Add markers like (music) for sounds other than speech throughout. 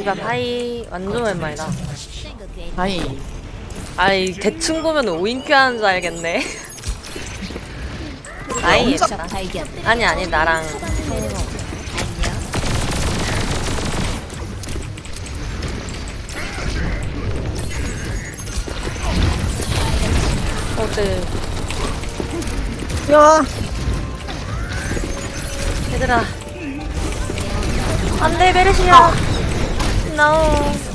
집앞 하이 완전 웬말이다. 아이. 아이 대충 보면 5인큐 하는 줄 알겠네. (laughs) 아이. 아니 아니 나랑. 어때 야. 얘들아. 안돼 메르시야 노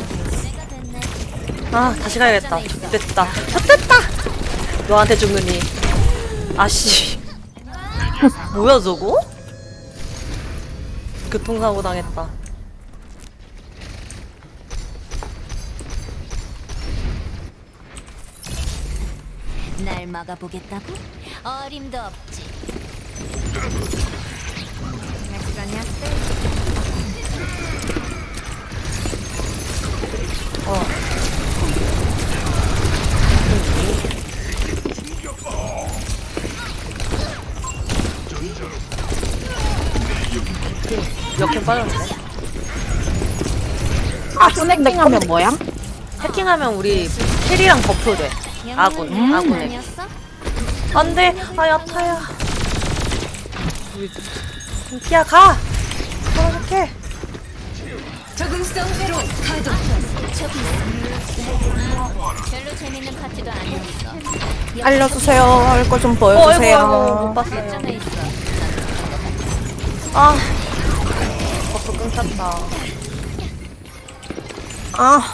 아 다시 가야겠다. 좋됐다. 좋됐다. 너한테 죽느니 아씨. (laughs) 뭐야 저거? 교통사고 당했다. 날 막아보겠다고? 어림도 없지. 빠졌네 아, 스낵하면 뭐야? 해킹하면 우리 캐리랑 버프 돼 아군 음, 아군에 아니었어? 안돼 아 야타야 우리 티야 가 적응성대로 가동. 저기 별로 재밌는 파티도 아니었어. 알려주세요. 할 거 좀 어 아이고 아이고 못 보여주세요. 봤어요 있어. 아 버프 끊겼다. 아,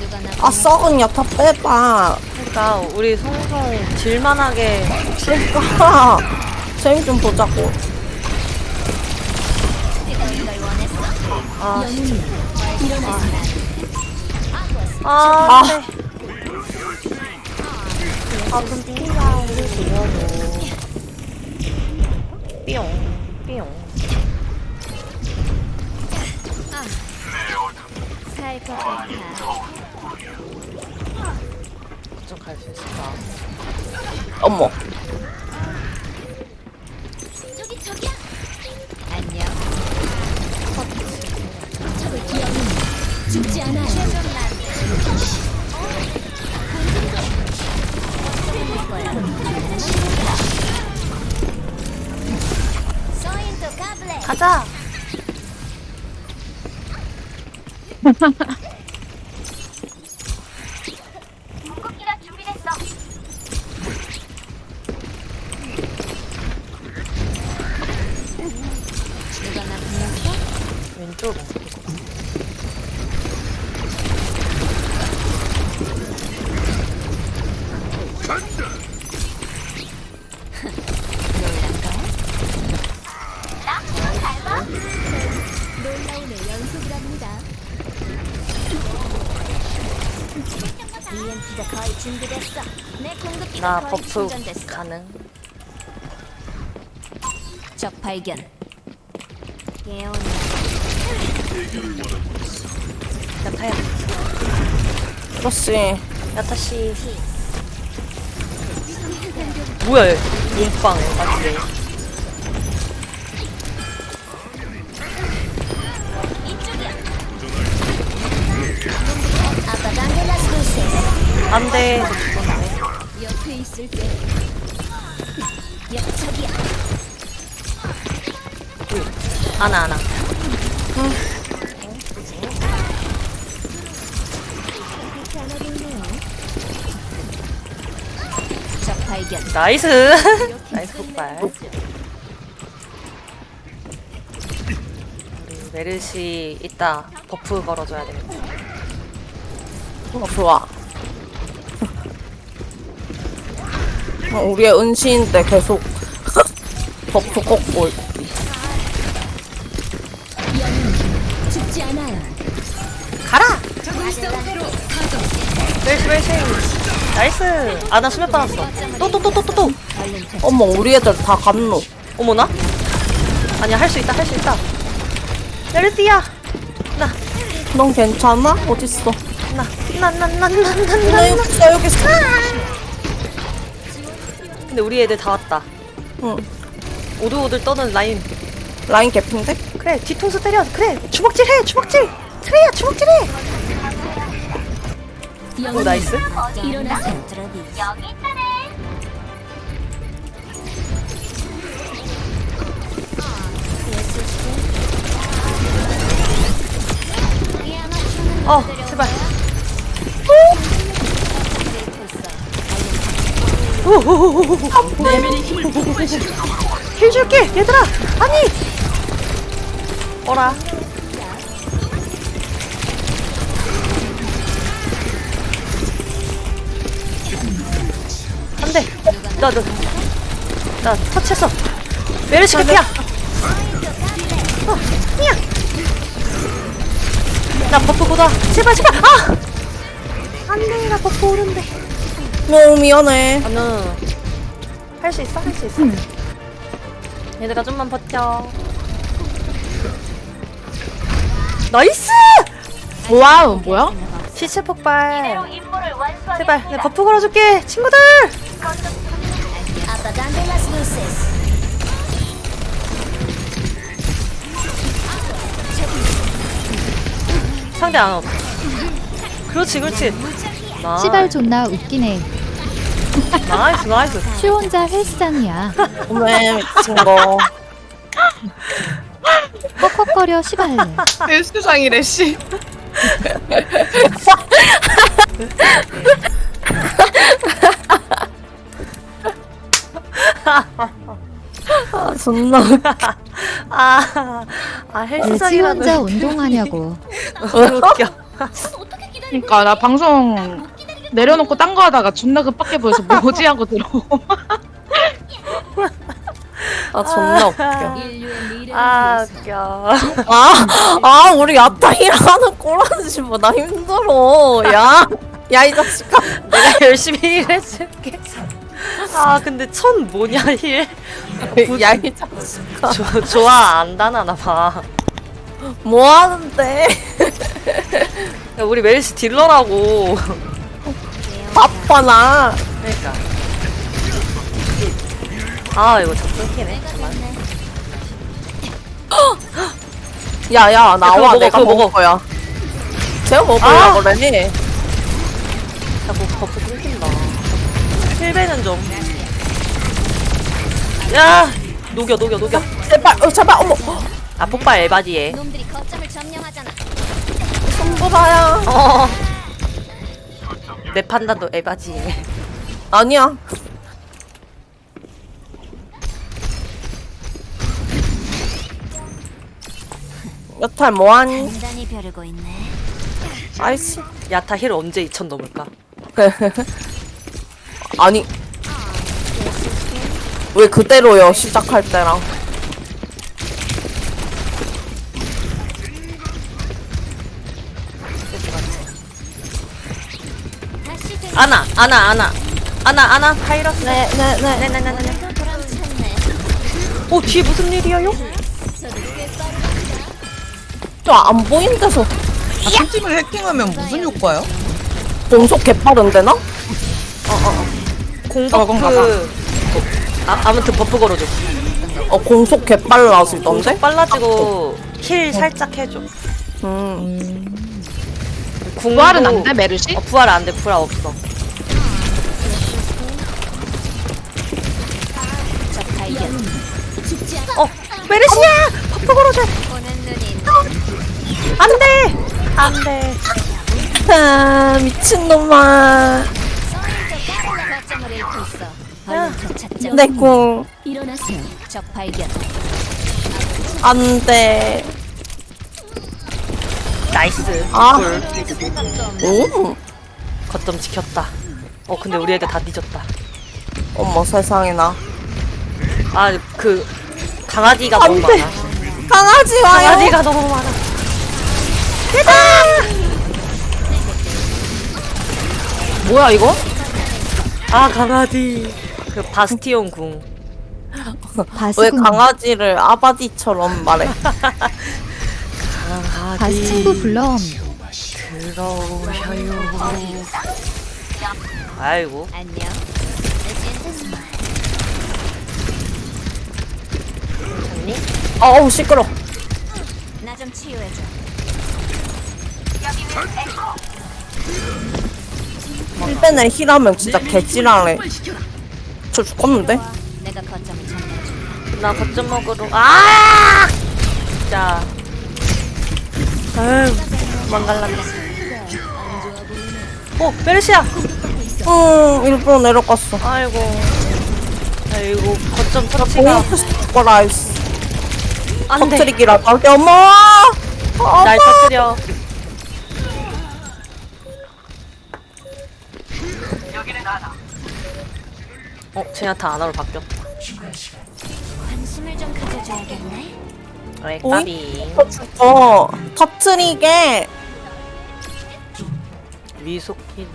누가 나 아 썩은 야타 빼봐. 그러니까 우리 송송 질만하게. 그러니까. (laughs) 재미 좀 보자고. 걸 원했어? 아. 아, 아. 안돼 아 그럼 삐야 우리 들려줘 삐용 삐용 살것 같아. 좀 갈 수 있을까 어머. 저기 저기야. 안녕. 적을 기억은 죽지 가블레. 가자 哈哈哈 나 버프 충전됐어. 가능 적 발견. 깨어나. 야타야 그렇지. 야타씨 뭐야 얘 몸빵 맞지. 안돼 있을 때. 옆 저기야. 아나 아나 적 발견. 나이스 (laughs) 나이스 폭발 우리 메르시 이따 버프 걸어줘야 되겠다 어, 좋아. 우리의 은신인데 계속 버프 꺾고 있- 죽지 않아요. 가라 메르시 메르시 나이스 아나 수면 받았어 또 또 또 또 또또. 어머, 우리 애들 다 갔노. 어머나 아니야 할 수 있다 할 수 있다 메르시야 넌 괜찮아? 어딨어? 나나 나 나 나 나나 여기 있어, 여기 있어. 근데 우리 애들 다 왔다 응. 오들오들 떠는 라인 라인 개핀데? 그래 뒤통수 때려 그래 주먹질 해 주먹질 트레야 주먹질 해 오, 나이스. 일어나세요. 어 제발 힐 줄게 얘들아. 아니. 어라. 안돼. 나나 나 터치했어. 메르시 개피야. 어 미야. 나 버프 보다 제발 제발. 아! 안돼. 나 버프 오른데 너무 미안해. 나는 할 수 있어 할 수 있어. 얘들아 좀만 버텨. 나이스! 와우, 뭐야? 시체 폭발. 제발 내 버프 걸어줄게 친구들! las luces. 상대 안 없어 그렇지 그렇지 나- 시발 존나 웃기네. 나이스 나이스 슈 혼자 헬스장이야. 오메, 미친 거. 헉헉거려 시발래. 헬스장이래 씨. 아, 존나 웃겨. 아, 아 (laughs) 왜지 헬스장이라는 혼자 운동하냐고. 웃겨 그러니까 나 방송 내려놓고 딴 거 하다가 존나 급박해 보여서 뭐지 하고 들어오고. 아, 존나 웃겨. 인류의 미래를 아 위해서. 웃겨 아, 아, 우리 야타이라는 꼬라지 마. 나 힘들어. 야. 야, 이 자식아. 내가 열심히 일해줄게 아 근데 천 뭐냐 힐 (laughs) 야, 이 자식아. 조, 좋아 안 다나나 봐 뭐 하는데? 야, 우리 메리시 딜러라고 바빠 나. 그러니까 아 이거 자꾸 끊기네 (gasps) 야, 야, 나와. 그거 먹어, 내가 그거 먹을 먹어. 거야. 제가 아! 먹으려고 그래. 자꾸 버프 끊긴다 힐배는 좀 야 녹여 녹여 녹여 제발, 어, 제발, 어머. 아 폭발 에바디에 놈들이 거점을 점령하잖아. 손보라야. 어. 내 판단도 에바지에 (laughs) 아니야. 여탈 뭐하니? 단단히 벼르고 있네. 아이씨. 야타 힐 언제 2000 넘을까? (laughs) 아니. 왜 그대로요, 시작할 때랑. 아나 아나 아나 아나 아나 파이러스 네, 네, 네. 네네네네네 보람찼네. 오 뒤에 무슨 일이야요? 저안 보인 데서 아, 팀을 해킹하면 무슨 효과요? 공속 개빠른데나? 공법 저건가 그 아, 아무튼 버프 걸어줘 어, 공속 개빨라지던데? 빨라지고 힐 살짝 해줘 음. 궁도- 부활은 안 돼, 메르시? 어, 부활 안돼 부활 없어 어 메르시야 버프 걸어줘 보는 눈이 안돼 안 돼 아, 미친놈아. 거점을 잃고 있어. 얼른 되찾자. 내 궁. 일어나세요. 적 발견. 안 돼. 나이스 아. 꿀. 오. 거점 지켰다 어 근데 우리 애들 다 뒤졌다 어머, 세상에나. 아 그 강아지가 너무 돼. 많아 강아지 와요. 강아지가 너무 많아 뭐야 이거? 아 강아지 그 바스티온 궁 왜 바스군. 강아지를 아바디처럼 말해? 바스 친구 불럼. 들어오셔요 아이고 안녕. 있니? 어우 시끄러. 나 좀 치유해줘. 힐벤에 힐하면 진짜 개찌라네. 저 죽었는데? 내가 거점을 점령해줄게. 나 거점 먹으러 아! 자. 아유, 망갈란다. 어, 메르시아. 응 일부러 내려갔어. 아이고. 아이고, 거점 터치가 죽어라 이씨. 안 돼. 터트리기라 저기 어머. 날 터뜨려. 어, 제나타 아나로 바뀌었다. 관심을 좀 가져줘야겠네. 에이, 오이? 까비. 어 터트리게 위속 힐.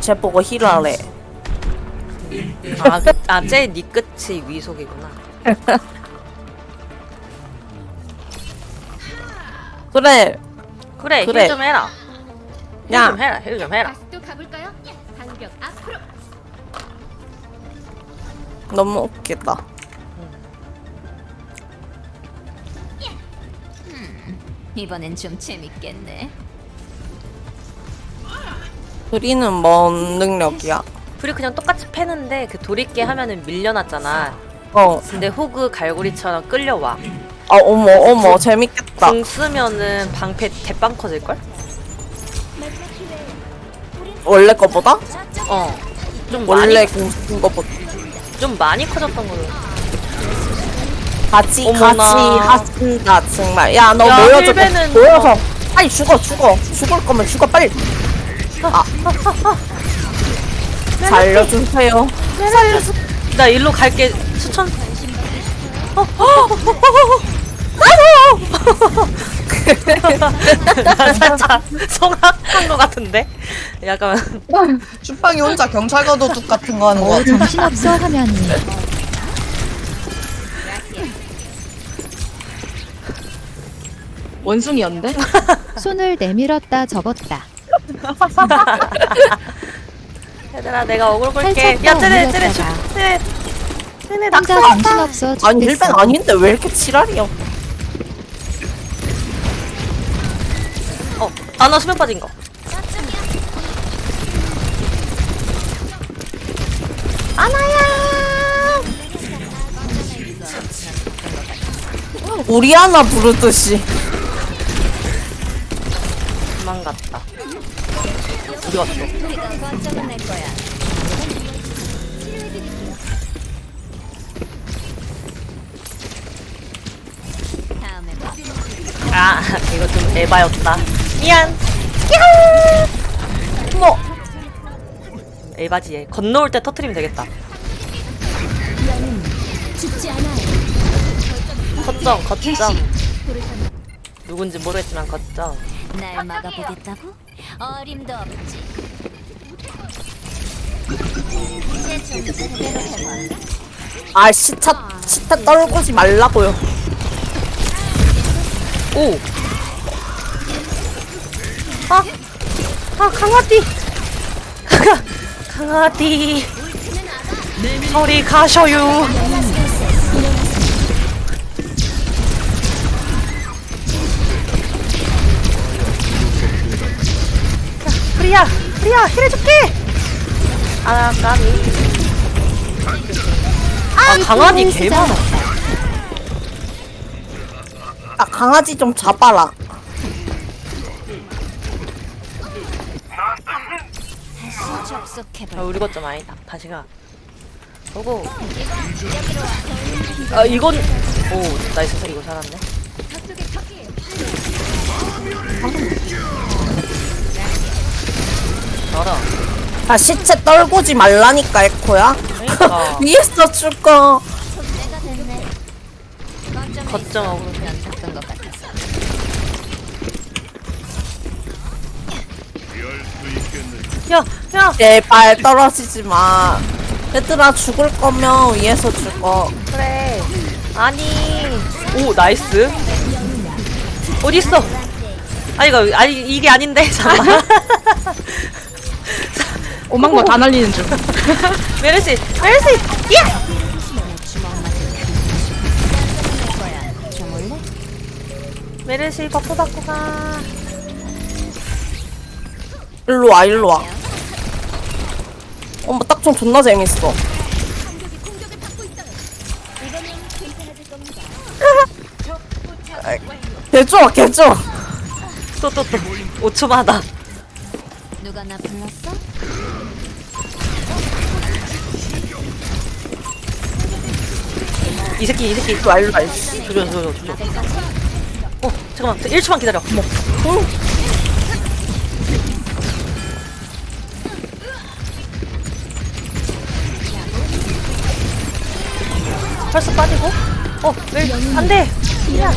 쟤 보고 힐하래. 아, 그- 아, 쟤니 끝이 위속이구나. 그래. (laughs) 그래, 그래. 힐 좀 해라. 힐 야. 좀 해라, 힐 좀 해라. 또 가볼까요? 방벽 앞으로. 너무 웃기다. 이번엔 좀 재밌겠네. 그리는 뭔 능력이야? 둘이 그냥 똑같이 패는데 그 돌이게 하면은 밀려났잖아. 어. 근데 호그 갈고리처럼 끌려와. 아 어머 어머 재밌겠다. 궁 쓰면은 방패 대빵 커질걸? 원래 거보다? 어. 좀 원래 많이, 공쓴 거보다. 좀 많이 커졌던 걸로. 같이 어머나. 같이 하신다 정말. 야 너 야, 모여줘. 힐베는 모여서. 어. 빨리 죽어 죽어. 죽을 거면 죽어 빨리. (laughs) 아. 살려주세요. 나 일로 갈게. 추천. 어, 성악한 것 같은데? 약간 쭈빵이 혼자 경찰과 도둑 같은 거 하는 거 어, 같아. 정신없어 하면이 원숭이였는데? 손을 내밀었다 접었다. 얘들아 내가 어글 볼게. 살짝 야더 쟤네 쟤네 올렸다가. 쟤네 쟤네 혼자 낙서. 아니 죽겠어. 힐벤 아닌데 왜 이렇게 지랄이야? 어, 아나 수면 빠진 거. 우리 하나 부르듯이. 도망갔다. 어디 갔어? 우리가 거점을 낼 거야. 다음에 봐. 아 (laughs) 이거 좀 에바였다. 미안. 뭐 에바지 얘. 건너올 때 터트리면 되겠다. 죽지 않아요. 거점 거점. 누군지 모르겠지만 거점. 날 막아보겠다고? 어림도 없지. 이제 좀 제대로 해봐. 아 시차 시차 떨구지 말라고요. 오. 아, 아 강아지. 강아, (laughs) 강아지. 저리 가셔요. 프리야, 프리야, 힐해줄게. 아, 까비. 아, 강아지 개 많아. 아 강아지 좀 잡아라. 아, 우리 거점 아니다. 다시 가. 보고. 아, 이건. 오, 나이스. 이거 살았네. 알아. 아 시체 떨구지 말라니까 에코야. 그러니까. (laughs) 위에서 죽어. 내가 됐네. 거점 어그로. 연습된 것 같아서. 야, 야. 제발 떨어지지 마. 얘들아 죽을 거면 위에서 죽어. 그래. 아니. 오, 나이스. 어디 있어? 아니 이거 아니 이게 아닌데 (laughs) 잠깐. (laughs) 오망마 다 날리는 중. (laughs) 메르시, 메르시, 예! 메르시 버프 받고 가. 일로 와, 일로 와. 엄마 딱총 존나 재밌어. (laughs) 개쩔아, 개쩔아. 또, 또, 또. 5초마다. 누가 나 불렀어? 이 새끼 이 새끼. 일로 와 일로 와 조져 조져 조져. 어 잠깐만 1초만 기다려. 어머. 벌써 빠지고? 어, 왜, 안 돼! 야! 야!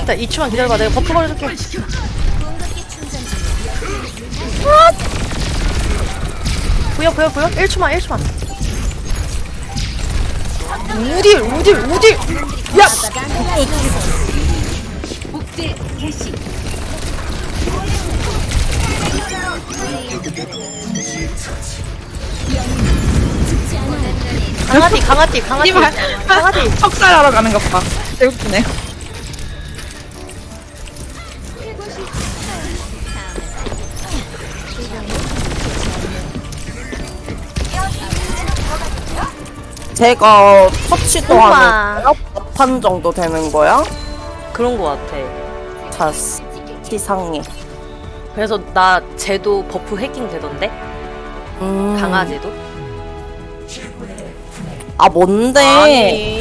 일단 2초만 기다려봐. 내가 버프 걸어줄게. 보여, 보여, 보여? 1초만, 1초만. 우딜, 우딜, 우딜! 야! 강아지, 강아지, 강아지. 이발 강아지. 척살하러 가는 것 봐. 재밌네. 제가 터치도 우와. 하는 판 정도 되는 거야? 그런 거 같아. 자 시상해 그래서 나 쟤도 버프 해킹 되던데? 음. 강아지도? 아 뭔데 아니.